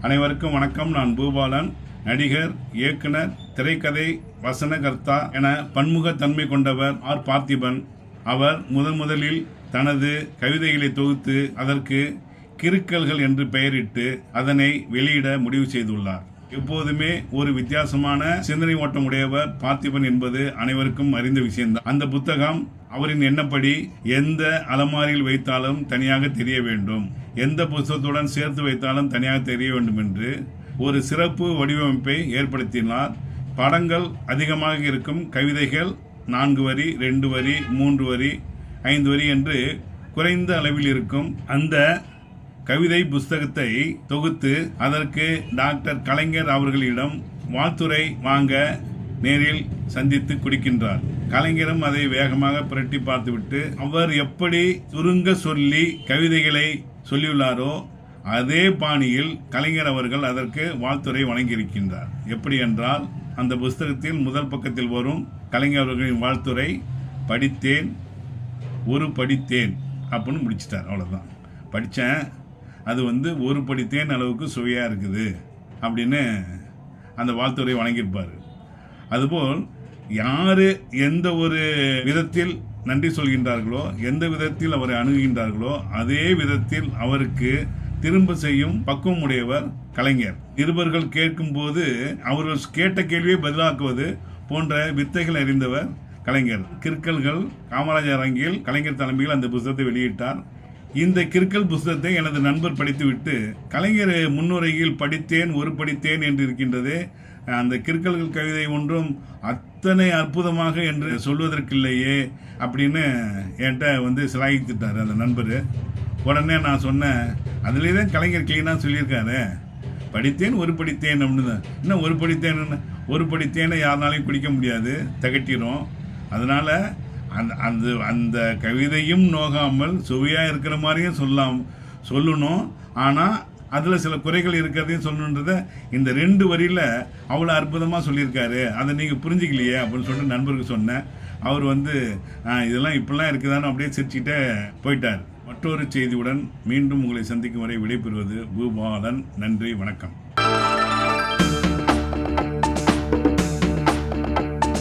அனைவருக்கும் வணக்கம். நான் பூபாலன் நடிகர் இயக்குனர் திரைக்கதை வசனகர்த்தா என பன்முகத்தன்மை கொண்டவர் ஆர். பார்த்திபன். அவர் முதன் முதலில் தனது கவிதைகளை தொகுத்து அதற்கு கிறுக்கல்கள் என்று பெயரிட்டு அதனை வெளியிட முடிவு செய்துள்ளார். எப்போதுமே ஒரு வித்தியாசமான சிந்தனை ஓட்டம் உடையவர் பார்த்திபன் என்பது அனைவருக்கும் அறிந்த விஷயம்தான். அந்த புத்தகம் அவரின் எண்ணப்படி எந்த அலமாரியில் வைத்தாலும் தனியாக தெரிய வேண்டும். எந்த புத்தகத்துடன் சேர்த்து வைத்தாலும் தனியாக தெரிய வேண்டும் என்று ஒரு சிறப்பு வடிவமைப்பை ஏற்படுத்தினார். படங்கள் அதிகமாக இருக்கும். கவிதைகள் நான்கு வரி ரெண்டு வரி மூன்று வரி ஐந்து வரி என்று குறைந்த அளவில் இருக்கும். அந்த கவிதை புஸ்தகத்தை தொகுத்து அதற்கு டாக்டர் கலைஞர் அவர்களிடம் வாத்துரை வாங்க நேரில் சந்தித்து குடிக்கின்றார். கலைஞரும் அதை வேகமாக புரட்டி பார்த்துவிட்டு அவர் எப்படி சுருங்க சொல்லி கவிதைகளை சொல்லியுள்ளாரோ அதே பாணியில் கலைஞர் அவர்கள் அதற்கு வாழ்த்துரை வழங்கியிருக்கின்றார். எப்படி என்றால் அந்த புஸ்தகத்தில் முதல் பக்கத்தில் வரும் கலைஞர் அவர்களின் வாழ்த்துறை படித்தேன் ஒரு படித்தேன் அப்படின்னு முடிச்சிட்டார். அவ்வளோதான் படித்தேன் அது வந்து ஒரு படித்தேன் அளவுக்கு சுவையாக இருக்குது அப்படின்னு அந்த வாழ்த்துறை வழங்கியிருப்பார். அதுபோல் யார் எந்த ஒரு விதத்தில் நன்றி சொல்கின்றார்களோ எந்த விதத்தில் அவரை அணுகுகின்றார்களோ அதே விதத்தில் அவருக்கு திரும்ப செய்யும் பக்குவம் உடையவர் கலைஞர். நிருபர்கள் கேட்கும்போது அவர்கள் கேட்ட கேள்வியை பதிலாக்குவது போன்ற வித்தைகள் அறிந்தவர் கலைஞர். கிற்கல்கள் காமராஜர் அரங்கில் கலைஞர் தலைமையில் அந்த புத்தகத்தை வெளியிட்டார். இந்த கிற்கல் புஸ்தகத்தை எனது நண்பர் படித்துவிட்டு கலைஞர் முன்னுரையில் படித்தேன் ஒரு படித்தேன் என்று இருக்கின்றது அந்த கிற்கல்கள் கவிதை ஒன்றும் அத்தனை அற்புதமாக என்று சொல்வதற்கில்லையே அப்படின்னு என்கிட்ட வந்து சிலாகித்துட்டார் அந்த நண்பர். உடனே நான் சொன்னேன் அதுலேயே தான் கலைஞர் கிளீனாக சொல்லியிருக்காரு. படித்தேன் ஒரு படித்தேன் அப்படின்னு. தான் இன்னும் ஒரு படித்தேன் ஒரு படித்தேனை யாருனாலையும் குடிக்க முடியாது தகட்டிடும் அதனால் அந்த அந்த அந்த கவிதையும் நோகாமல் சுவையாக இருக்கிற மாதிரியும் சொல்லாம் சொல்லணும். ஆனால் அதில் சில குறைகள் இருக்கிறதையும் சொல்லணுன்றத இந்த ரெண்டு வரியில் அவ்வளோ அற்புதமாக சொல்லியிருக்காரு. அதை நீங்கள் புரிஞ்சிக்கலையே அப்படின்னு சொல்லிட்டு நண்பருக்கு சொன்னேன். அவர் வந்து இதெல்லாம் இப்படிலாம் இருக்குதான்னு அப்படியே சிரிச்சுக்கிட்டே போயிட்டார். மற்றொரு செய்தியுடன் மீண்டும் உங்களை சந்திக்கும் வரை விடைபெறுவது பூபாலன். நன்றி வணக்கம்.